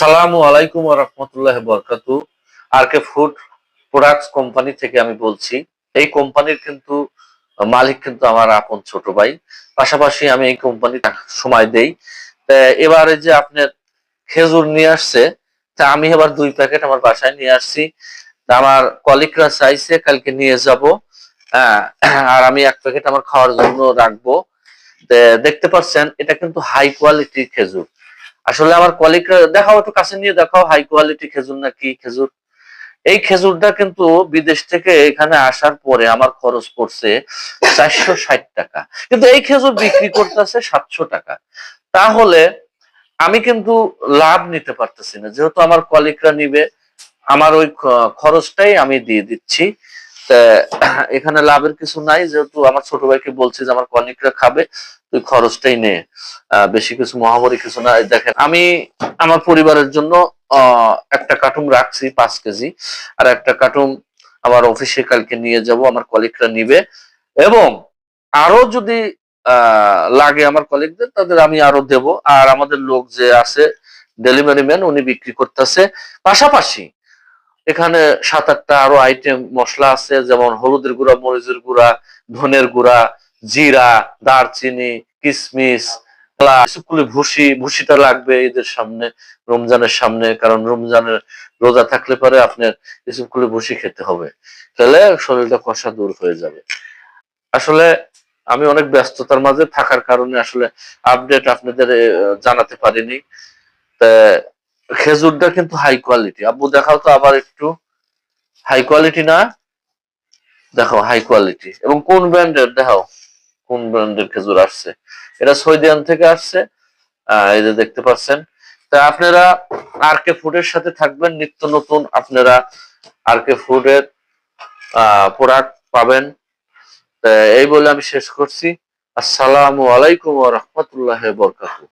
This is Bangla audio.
আসসালামু আলাইকুম রহমতুল্লাহ বরকাতু। R K food products company থেকে আমি বলছি, এই কোম্পানির কিন্তু মালিক কিন্তু আমার আপন ছোট ভাই। পাশাপাশি আমি এই কোম্পানির সময় দেই। এবারে যে আপনার খেজুর নিয়ে আসছে, তা আমি এবার দুই প্যাকেট আমার বাসায় নিয়ে আসছি। আমার কলিকরা চাইছে কালকে নিয়ে যাব। আর আমি এক প্যাকেট আমার খাওয়ার জন্য রাখব। দেখতে পাচ্ছেন, এটা কিন্তু হাই কোয়ালিটির খেজুর। আসলে আমার কলিগরা দেখাও একটু কাছে নিয়ে দেখাও হাই কোয়ালিটি খেজুর না কি খেজুর? এই খেজুরটা কিন্তু বিদেশ থেকে এখানে আসার পরে আমার খরচ পড়ছে চারশো ষাট টাকা। কিন্তু এই খেজুর বিক্রি করতেছে সাতশো টাকা। তাহলে আমি কিন্তু লাভ নিতে পারতেছি না। যেহেতু আমার কলিগরা নিবে, আমার ওই খরচটাই আমি দিয়ে দিচ্ছি। এখানে লাভের কিছু নাই, যেহেতু আমার ছোট ভাইকে বলছি যে আমার কলিগরা খাবে, তুই খরচটাই নে। বেশি কিছু, মহামারী কিছু না দেখেন, আমি আমার পরিবারের জন্য একটা কার্টুন রাখছি, পাঁচ কেজি, আর একটা কার্টুন আমার অফিসে কালকে নিয়ে যাব, আমার কলিগরা নিবে, এবং আরও যদি লাগে আমার কলিগদের, তাদের আমি আরও দেব, আর আমাদের লোক যে আছে ডেলিভারি ম্যান উনি বিক্রি করতেছে, পাশাপাশি এখানে সাত আটটা আরও আইটেম মশলা আছে যেমন হলুদের গুঁড়া মরিচের গুঁড়া ধনের গুঁড়া জিরা দারচিনি কলা, কিছুগুলো ভুসি ভুসিটা লাগবে ঈদের সামনে রমজানের সামনে কারণ রমজানের রোজা থাকলে পরে আপনার কিছুগুলো ভুসি খেতে হবে। তাহলে শরীরটা কষা দূর হয়ে যাবে। আসলে আমি অনেক ব্যস্ততার মাঝে থাকার কারণে আসলে আপডেট আপনাদের জানাতে পারিনি। খেজুরটা কিন্তু হাই কোয়ালিটি আব্বু, দেখাও তো আবার একটু। হাই কোয়ালিটি না? দেখো হাই কোয়ালিটি এবং কোন ব্র্যান্ডের দেখাও, কোন ব্র্যান্ডের খেজুর আসছে? এটা সৌদিয়ান থেকে আসছে। এই যে দেখতে পাচ্ছেন। তা আপনারা আর কে ফুডের সাথে থাকবেন। নিত্য নতুন আপনারা আর কে ফুডের প্রোডাক্ট পাবেন। এই বলে আমি শেষ করছি। আসসালামু আলাইকুম রাহমাতুল্লাহি ওয়া বারাকাতুহু।